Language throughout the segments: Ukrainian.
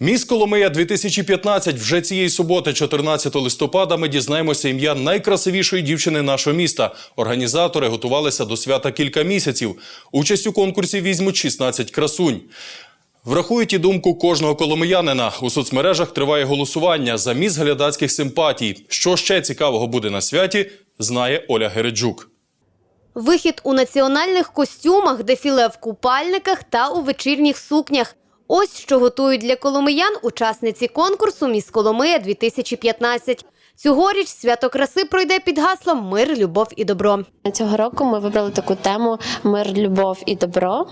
Міс Коломия 2015 вже цієї суботи, 14 листопада, ми дізнаємося ім'я найкрасивішої дівчини нашого міста. Організатори готувалися до свята кілька місяців. Участь у конкурсі візьмуть 16 красунь. Врахують і думку кожного коломиянина. У соцмережах триває голосування за міс глядацьких симпатій. Що ще цікавого буде на святі, знає Оля Гереджук. Вихід у національних костюмах, дефіле в купальниках та у вечірніх сукнях. Ось що готують для коломиян учасниці конкурсу Міс Коломия 2015. Цьогоріч свято краси пройде під гаслом Мир, любов і добро. Цього року ми вибрали таку тему Мир, любов і добро.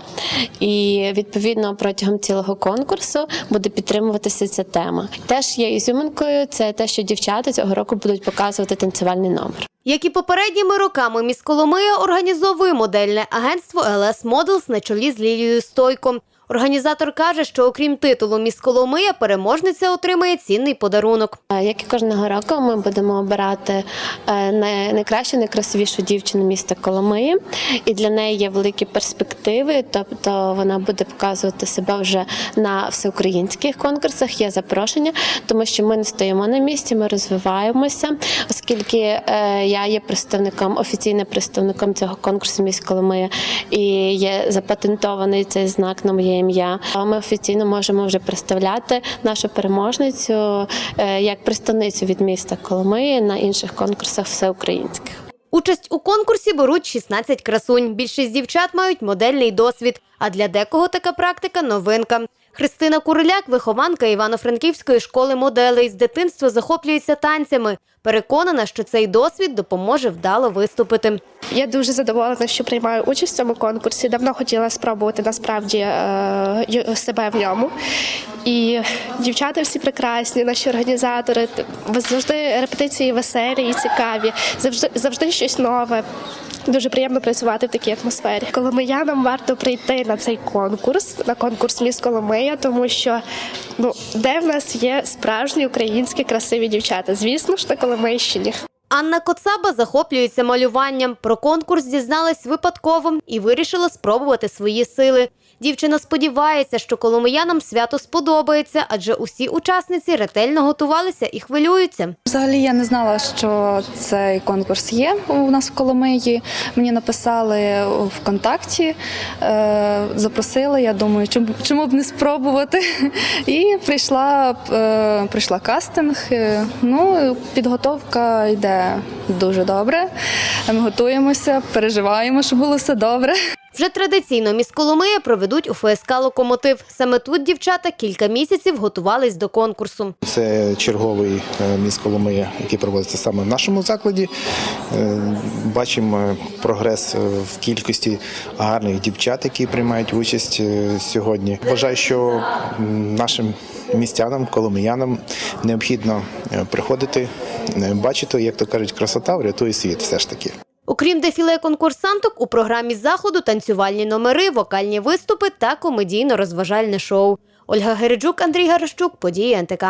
І відповідно протягом цілого конкурсу буде підтримуватися ця тема. Теж є ізюминкою, це те, що дівчата цього року будуть показувати танцювальний номер. Як і попередніми роками, міс Коломия організовує модельне агентство LS Models на чолі з Лілією Стойко. Організатор каже, що окрім титулу міс Коломия, переможниця отримає цінний подарунок. Е, Як і кожного року, ми будемо обирати е, найкращу, найкрасивішу дівчину міста Коломиї, і для неї є великі перспективи. Тобто вона буде показувати себе вже на всеукраїнських конкурсах. Є запрошення, тому що ми не стоїмо на місці, ми розвиваємося, оскільки е, я є представником, офіційним представником цього конкурсу міст Коломия і є запатентований цей знак на моє ім'я. А Ми офіційно можемо вже представляти нашу переможницю е, як представницю від міста Коломиї на інших конкурсах всеукраїнських. Участь у конкурсі беруть 16 красунь. Більшість дівчат мають модельний досвід, а для декого така практика новинка. Христина Куриляк, вихованка Івано-Франківської школи моделей, з дитинства захоплюється танцями. Переконана, що цей досвід допоможе вдало виступити. Я дуже задоволена, що приймаю участь в цьому конкурсі. Давно хотіла спробувати насправді е, себе в ньому. І дівчата всі прекрасні, наші організатори. Завжди репетиції веселі і цікаві, завжди, завжди щось нове. Дуже приємно працювати в такій атмосфері. Коломиянам варто прийти на цей конкурс, на конкурс Міс Коломия, тому що ну де в нас є справжні українські красиві дівчата? Звісно ж, на Коломийщині. Анна Коцаба захоплюється малюванням. Про конкурс дізналась випадково і вирішила спробувати свої сили. Дівчина сподівається, що коломиянам свято сподобається, адже усі учасниці ретельно готувалися і хвилюються. Взагалі я не знала, що цей конкурс є у нас в Коломиї. Мені написали ВКонтакті, е, запросили. Я думаю, чому, б не спробувати. І прийшла, е, прийшла кастинг. Е, Ну, підготовка йде дуже добре. Ми готуємося, переживаємо, щоб було все добре. Вже традиційно міс Коломия проведуть у ФСК «Локомотив». Саме тут дівчата кілька місяців готувались до конкурсу. Це черговий е, міст Коломия, який проводиться саме в нашому закладі. Е, Бачимо прогрес е, в кількості гарних дівчат, які приймають участь сьогодні. Вважаю, що нашим містянам, коломиянам необхідно приходити, бачити, як то кажуть, красота врятує світ все ж таки. Окрім дефіле конкурсанток, у програмі заходу танцювальні номери, вокальні виступи та комедійно-розважальне шоу. Ольга Гереджук, Андрій Гарощук, події НТК.